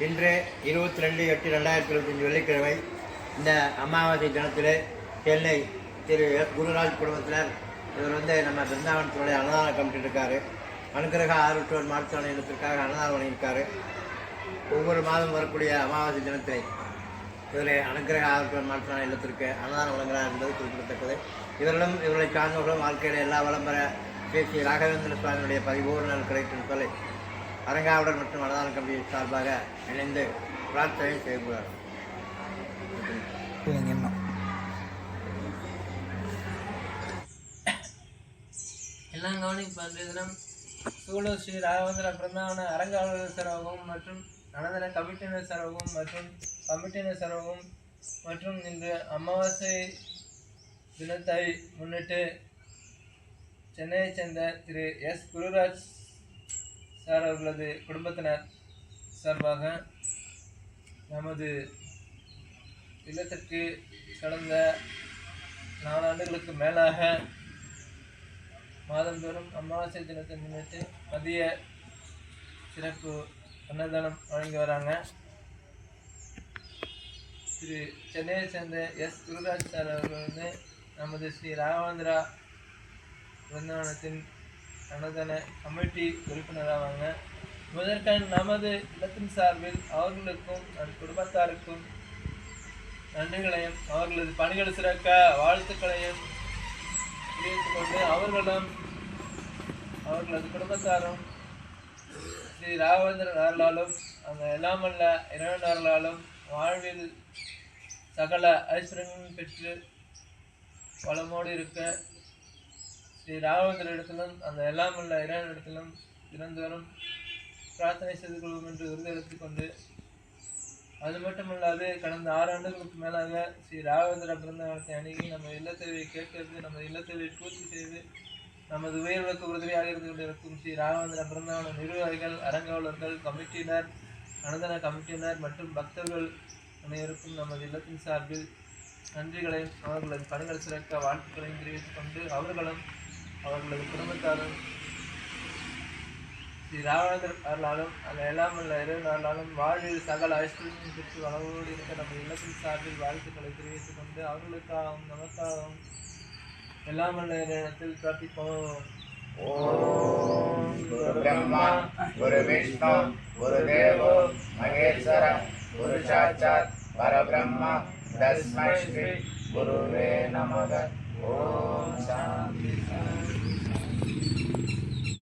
இன்று இருபத்தி ரெண்டு எட்டு ரெண்டாயிரத்தி இருபத்தஞ்சி வெள்ளிக்கிழமை இந்த அமாவாசை தினத்தில் சென்னை திரு குருராஜ் குடும்பத்தினர் இவர் வந்து நம்ம பிருந்தாவனத்தினுடைய அன்னதானம் கமிட்டி இருக்கார். அனுகிரக ஆறுற்றோர் மாற்றுத்தான இல்லத்திற்காக அன்னதானம் வழங்கியிருக்காரு. ஒவ்வொரு மாதம் வரக்கூடிய அமாவாசை தினத்தை இதில் அனுகிரக ஆறுற்றோர் மாற்றுத்தான இல்லத்திற்கு அன்னதானம் வழங்குகிறார் என்பது குறிப்பிடத்தக்கது. இவர்களும் இவர்களை சார்ந்தவர்களும் வாழ்க்கையில் எல்லா விளம்பர பேசிய ஸ்ரீ ராகவேந்திர சுவாமியுடைய பரிபூர்ண கிடைக்கும் சொல்லி அரங்காவலர் மற்றும் அன்னதான கமிட்டி சார்பாக இணைந்து பிரார்த்தனை செய்கிறார். எல்லாம் அன்றைய தினம் சூலூர் ஸ்ரீ ராகவேந்திர பிருந்தாவன அரங்காவலர் சரவகம் மற்றும் அனந்தன கமிட்டினர் சரவகம் மற்றும் கமிட்டினர் சரவகம் மற்றும் இன்று அமாவாசை தினத்தை முன்னிட்டு சென்னையைச் சேர்ந்த திரு எஸ் குருராஜ் சார் அவர்களது குடும்பத்தினர் சார்பாக நமது இல்லத்திற்கு கடந்த நாலாண்டுகளுக்கு மேலாக மாதந்தோறும் அமாவாசை தினத்தை முன்னிட்டு மதிய சிறப்பு அன்னதானம் வழங்கி வராங்க. திரு சென்னையை சேர்ந்த எஸ். குருராஜ் சார் அவர்கள் வந்து நமது ஸ்ரீ ராகவேந்திரா பிருந்தாவனத்தின் அன்னதான கமிட்டி உறுப்பினராவாங்க. முதற்கண் நமது இல்லத்தின் சார்பில் அவர்களுக்கும் நம் குடும்பத்தாருக்கும் நன்றிகளையும் அவர்களது பணிகள் சிறக்க வாழ்த்துக்களையும் தெரிவித்துக் கொண்டு அவர்களும் அவர்களது குடும்பத்தாரும் ஸ்ரீ ராகவேந்திரன் அருளாலும் அந்த எல்லாமல்ல இறைவன் அருளாலும் வாழ்வில் சகல ஐஸ்வர்யங்களும் பெற்று வளமோடு இருக்க ஸ்ரீ ராகவேந்திர இடத்திலும் அந்த எல்லாமல்ல இறைவன் இடத்திலும் தினந்தோறும் பிரார்த்தனை செய்து கொள்வோம் என்று உறுதியளித்துக் கொண்டு அது மட்டுமல்லாது கடந்த ஆறு ஆண்டுகளுக்கு மேலாக ஸ்ரீ ராகவேந்திர பிறந்தவனத்தை அணுகி நம்ம இல்லத்தேவையை கேட்கறது நம்ம இல்லத்தேவையை பூர்த்தி செய்து நமது உயர்வுக்கு உறுதுணையாக இருந்து கொண்டிருக்கும் ஸ்ரீ ராகவேந்திர பிறந்தவன நிர்வாகிகள் அரங்காவலர்கள் கமிட்டியினர் அனுதன கமிட்டியினர் மற்றும் பக்தர்கள் அனைவருக்கும் நமது இல்லத்தின் சார்பில் நன்றிகளையும் அவர்களது பணிகள் சிறக்க வாழ்த்துக்களையும் தெரிவித்துக் கொண்டு அவர்களும் அவர்களது குடும்பத்தாரும் ஸ்ரீ ராவணர் அருளாலும் அந்த எல்லாம் உள்ள இறைவன் அருளாலும் வாழ்வில் சகல ஐஸ்வர்யம் பெற்று வளவோடு இருக்க நம்ம இல்லத்தின் சார்பில் வாழ்த்துக்களை தெரிவித்துக் கொண்டு அவர்களுக்காகவும் நமக்காகவும் எல்லாம் உள்ள இடத்தில் பிரார்த்திப்போம். ஓம் குரு பிரம்மா குரு விஷ்ணு குரு தேவோ மகேஸ்வர குரு சாட்சாத் பரபிரம்மா தஸ்மை ஸ்ரீ குருவே நமக. ఓం శాంతి